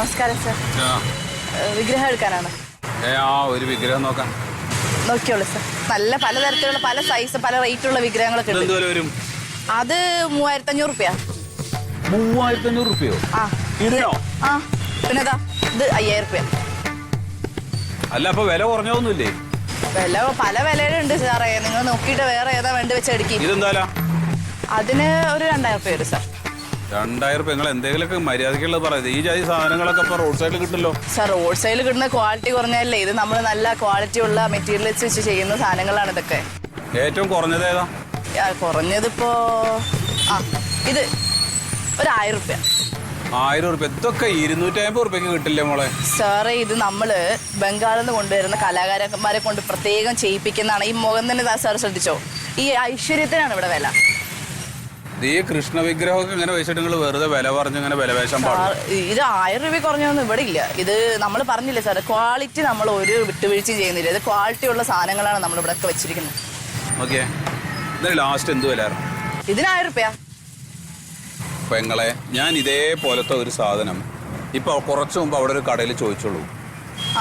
നമസ്കാരം സർ. വിഗ്രഹം എടുക്കാനാണ്. ആ ഒരു വിഗ്രഹം നോക്കാം. നോക്കിയോളൂ സർ നല്ല പലതരത്തിലുള്ള പല സൈസ് പല റേറ്റുള്ള വിഗ്രഹങ്ങളൊക്കെ ഉണ്ട്. ഇതെന്ത് അത് മൂവായിരത്തി അഞ്ഞൂറ് റുപ്യ. മൂവായിരത്തി അഞ്ഞൂറ് റുപ്യോ? ആ. ഇതിനോ? ആ പിന്നെതാ ഇത് അയ്യായിരം റുപ്യ. അല്ല അപ്പൊ വില കുറഞ്ഞൊന്നുമില്ലേ വില പല വിലയുണ്ട് സാറേ നിങ്ങൾ നോക്കിയിട്ട് വേറെ ഏതാ വേണ്ടി വെച്ച് എടുക്കി. ഇതെന്തായാലും അതിന് ഒരു രണ്ടായിരം റുപ്യ വരും സാർ രണ്ടായിരം റുപ്യ നിങ്ങൾ എന്തെങ്കിലുമൊക്കെ മര്യാദയ്ക്കുള്ളത് പറയുന്നത് ഈ ജാതി സാധനങ്ങളൊക്കെ ഇപ്പൊ റോഡ് സൈഡിൽ കിട്ടുമല്ലോ? സാർ റോഡ് സൈഡിൽ കിട്ടുന്ന ക്വാളിറ്റി കുറഞ്ഞല്ലേ ഇത് നമ്മൾ നല്ല ക്വാളിറ്റി ഉള്ള മെറ്റീരിയൽസ് വെച്ച് ചെയ്യുന്ന സാധനങ്ങളാണ് ഇതൊക്കെ. ഏറ്റവും കുറഞ്ഞത് ഏതാ? കുറഞ്ഞതിപ്പോ ആ ഇത് ഒരു ആയിരം റുപ്യ. ആയിരം റുപ്യ. ഇതൊക്കെ ഇരുന്നൂറ്റി അമ്പത് റുപ്യക്ക് കിട്ടില്ലേ മോളെ? സാറേ ഇത് നമ്മൾ ബംഗാളിൽ നിന്ന് കൊണ്ടുവരുന്ന കലാകാരന്മാരെ കൊണ്ട് പ്രത്യേകം ചെയ്യിപ്പിക്കുന്നതാണ്. ഈ മുഖം തന്നെ സാർ ശ്രദ്ധിച്ചോ? ഈ ഐശ്വര്യത്തിനാണ് ഇവിടെ വില. ഈ കൃഷ്ണ വിഗ്രഹമൊക്കെ ഇങ്ങനെ വെച്ചിട്ട് നിങ്ങൾ വെറുതെ വില പറഞ്ഞ് ഇങ്ങനെ വില വേഷം ഇത് ആയിരം രൂപ കുറഞ്ഞൊന്നും ഇവിടെ ഇല്ല. ഇത് നമ്മൾ പറഞ്ഞില്ലേ സാർ ക്വാളിറ്റി നമ്മൾ ഒരു വിട്ടുവീഴ്ച ചെയ്യുന്നില്ല. ഇത് ക്വാളിറ്റി ഉള്ള സാധനങ്ങളാണ് നമ്മൾ ഇവിടെ വെച്ചിരിക്കുന്നത്. ഓക്കെ. ഇതിന് ലാസ്റ്റ് എന്ത് വില? ഇതിനായിരം റുപ്യ പെങ്ങളെ ഞാൻ ഇതേപോലത്തെ ഒരു സാധനം ഇപ്പൊ കുറച്ച് മുമ്പ് അവിടെ ഒരു കടയിൽ ചോദിച്ചോളൂ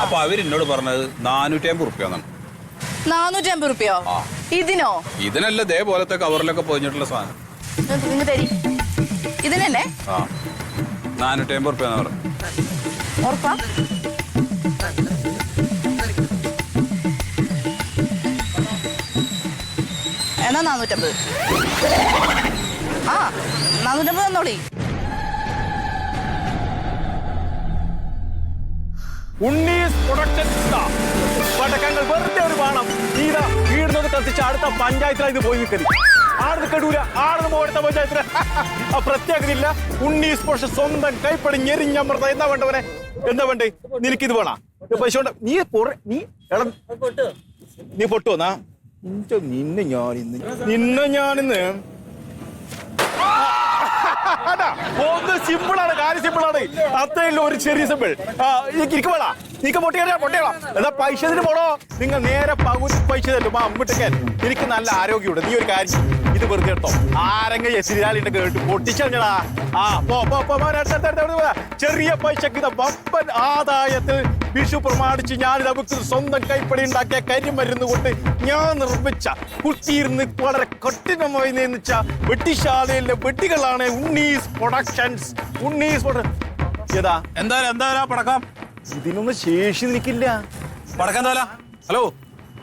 അപ്പൊ അവരെന്നോട് പറഞ്ഞത് നാനൂറ്റി അമ്പത് റുപ്യ എന്നാണ്. നാനൂറ്റി അമ്പത് റുപ്യോ ഇതിനോ? ഇതിനല്ല ഇതേപോലത്തെ കവറിലൊക്കെ പൊതിഞ്ഞിട്ടുള്ള സാധനം. നിങ്ങൾ തരി ഇതിനല്ലേ? ആ. നാനൂറ്റി അമ്പത് റുപ്യ ഉറപ്പാ? എന്നാ നാനൂറ്റമ്പത്? ആ നാനൂറ്റമ്പത് തന്നോളി. ഉണ്ണീസ് പ്രൊഡക്ഷൻസ്. പടക്കങ്ങൾ വെറുതെ ഒരു വേണം. ഇതാ വീടുന്നത് കത്തിച്ച് അടുത്ത പഞ്ചായത്തിലാണ് ഇത് പോയി നിൽക്കൽ ആടുന്ന് കടൂല ആടുന്ന് പോടുത്ത പഞ്ചായത്തിന് ആ പ്രത്യേകത ഇല്ല. ഉണ്ണീസ് പ്രൊഡക്ഷൻ സ്വന്തം കൈപ്പടി ഞെരിഞ്ഞമർത്ത. എന്താ വേണ്ടവനെ എന്താ വേണ്ടേ? നിനക്കിത് വേണ? പൈസ കൊണ്ട് നീ പൊറ നീ എടാ നീ പൊട്ടുവന്നാ നിന്നെ ഞാൻ ഇന്ന് നിന്നെ ഞാനിന്ന്. ഒന്ന് സിമ്പിൾ ആണ് കാര്യം സിമ്പിൾ ആണ്. അത്രയല്ല ഒരു ചെറിയ സിമ്പിൾ ഇരിക്കുമ്പോളാ നീക്ക് പൊട്ടിയാ പൊട്ടിയാളാ എന്നാ പൈസ പോണോ? നിങ്ങൾ നേരെ പകുതി പൈസ തരും. ആ അമ്മിട്ടൊക്കെ എനിക്ക് നല്ല ആരോഗ്യമുണ്ട്. നീ ഒരു കാര്യം. ഇത് വെറുതെ കേട്ടോ ആരെങ്കിലും എസിരാലിന്റെ കേട്ട് പൊട്ടിച്ചടാ ആ പോ പോ പോ. ചെറിയ പൈസക്ക് വമ്പൻ ആദായത്തിൽ വിഷു പ്രമാണിച്ച് ഞാൻ നമുക്ക് സ്വന്തം കൈപ്പടി ഉണ്ടാക്കിയ കരിമരുന്ന് കൊണ്ട് ഞാൻ നിർമ്മിച്ച കുത്തിയിരുന്ന് വളരെ കഠിനമായി നിർമ്മിച്ച വെട്ടിശാലയിലെ വെട്ടികളാണ് ഉണ്ണീസ് പ്രൊഡക്ഷൻസ് ഉണ്ണീസ് ഏതാ എന്തായാലും എന്തായാലും പടക്കം ഇതിനൊന്നും ശേഷി നിൽക്കില്ല പടക്കം എന്താ ഹലോ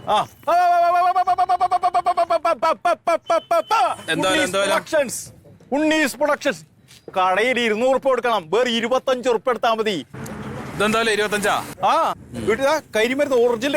ആ എന്താ, ഉണ്ണീസ്? പ്രൊഡക്ഷൻസ് കടയിൽ ഇരുന്നൂറ് ഉറുപ്പ് കൊടുക്കണം. വേറെ ഇരുപത്തഞ്ച് ഉറുപ്പ് എടുത്താൽ മതി. ഇതെന്തായാലും ഇരുപത്തഞ്ചാ? ആ വീട്ടിലാ കരിമരുന്ന് ഒറിജിനൽ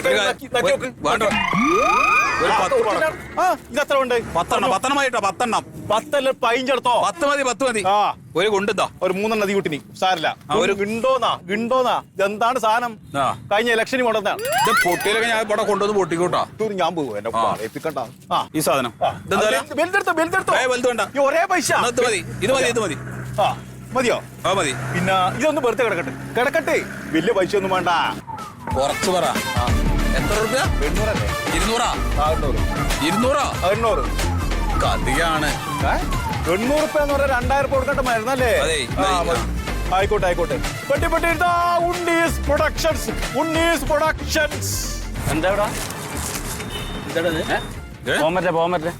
ഒരു പത്ത് പടക്കം. ആ ഇതെത്ര ഉണ്ട്? പത്തെണ്ണം പത്തെണ്ണമായിട്ടോ പത്തെണ്ണം. പത്തല്ല പതിനഞ്ചെടുത്തോ പത്ത് മതി പത്ത് മതി. ആ. ഒരു കൊണ്ടുതാ ഒരു മൂന്നെണ്ണം കുട്ടിനി സാരില്ല ഒരു- ഗിണ്ടോന്നാ ഗിണ്ടോന്നാ. ഇതെന്താണ് സാധനം? ആ. കഴിഞ്ഞ ഇലക്ഷന് കൊണ്ടുവന്നാണ് ഇത് പൊട്ടിയിലൊക്കെ ഞാൻ ഇവിടെ കൊണ്ടുവന്ന് പൊട്ടിക്കൂട്ടോ. ഞാൻ പോകും എന്നെ ആ. ഏൽപ്പിക്കണ്ട ആ. ഈ സാധനം. ഇതെന്തായാലും അത് വലുതെടുത്തോ വലുതെടുത്തോ. ഏയ്, വലുത് വേണ്ട. ഈ ഒരേ പൈസ. എന്നാ ഇത് മതി. ഇത് മതി ഇത് മതി. ആ മതിയോ? ആ മതി. പിന്നെ ഇതൊന്ന് വെറുതെ കിടക്കട്ടെ. കിടക്കട്ടെ. വലിയ പൈസ ഒന്നും വേണ്ട. കുറച്ച് പറ. എത്ര റുപ്യ ഇരുന്നൂറാ? ആ എണ്ണൂറ്. ഇരുന്നൂറാ? റുപ്യ എന്ന് പറഞ്ഞാൽ രണ്ടായിരം റുപ്യ കൊടുക്കട്ടെ മരുന്നല്ലേ. ആയിക്കോട്ടെ ആയിക്കോട്ടെ. പെട്ടി പെട്ടി ഉണ്ണീസ് പ്രൊഡക്ഷൻസ്. ഉണ്ണീസ് പ്രൊഡക്ഷൻസ്. എന്താ ഇവിടെ പോകാൻ പറ്റേ പോകാൻ പറ്റേ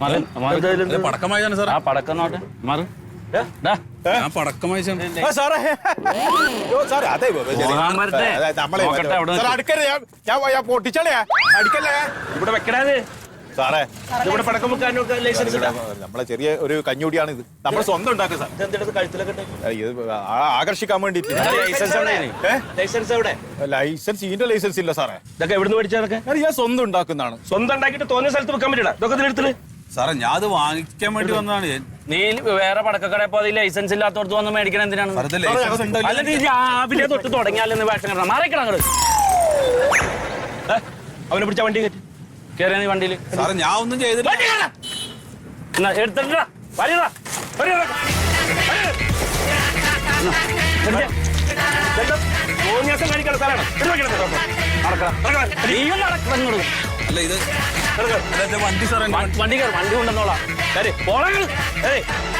മാറി മാറി. ഇത് ഇതിലെന്ത്? പടക്കം വായിച്ചാണ് സാർ ആ പടക്കം നോട്ടെ മാറി. ഞാൻ പടക്കം വായിച്ചാണ് സാറേ. ഓ, സാറേ അതെ നമ്മളെ. അടിക്കരുത് ഞാൻ അടിക്കല്ലേ? ഇവിടെ സാറേ. ഇവിടെ പടക്കം വെക്കാനൊക്കെ ലൈസൻസ് നമ്മളെ ചെറിയ ഒരു കഞ്ഞൂടിയാണ് ഇത്. നമ്മൾ സ്വന്തം ഉണ്ടാക്കുക സാർ ആകർഷിക്കാൻ വേണ്ടിട്ട് ലൈസൻസ് എവിടെ? എവിടെ ഇതിന്റെ ലൈസൻസ് ഇല്ല സാറേ. ഇതൊക്കെ എവിടുന്ന് പഠിച്ചതൊക്കെ ഞാൻ സ്വന്തം ഉണ്ടാക്കുന്നതാണ്. സ്വന്തം ഉണ്ടാക്കിയിട്ട് തോന്നിയ സ്ഥലത്ത് വെക്കാൻ പറ്റില്ല. ഇതൊക്കെ സാറേ ഞാൻ അത് വാങ്ങിക്കാൻ വേണ്ടി വന്നതാണ്. നീ വേറെ പടക്കക്കടയിൽ പോയി ലൈസൻസ് ഇല്ലാത്തടത്ത് വന്ന് മേടിക്കണ എന്തിനാണ്? അല്ല നീ രാവിലെ തൊട്ട് തുടങ്ങിയാലെന്ന് വേഷം കിട്ടണം. മാറിക്കണം അങ്ങോട്ട് അവനെ പിടിച്ച വണ്ടി കയറ്റി. കയറിയ നീ വണ്ടിയിൽ ഞാൻ ഒന്നും ചെയ്തില്ല. വണ്ടി. എന്നാ എടുത്തിട്ടാ വരിടാ സാറേ വണ്ടി കൊണ്ടെന്നോളാം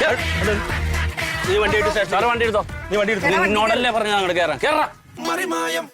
കേറ്. നീ വണ്ടി എടുത്ത് സാറ് വണ്ടി എടുത്തോ? നീ വണ്ടി എടുത്തോ നിന്നോടല്ലേ പറഞ്ഞ അങ്ങോട്ട് കയറാം. കേറാം മറിമായം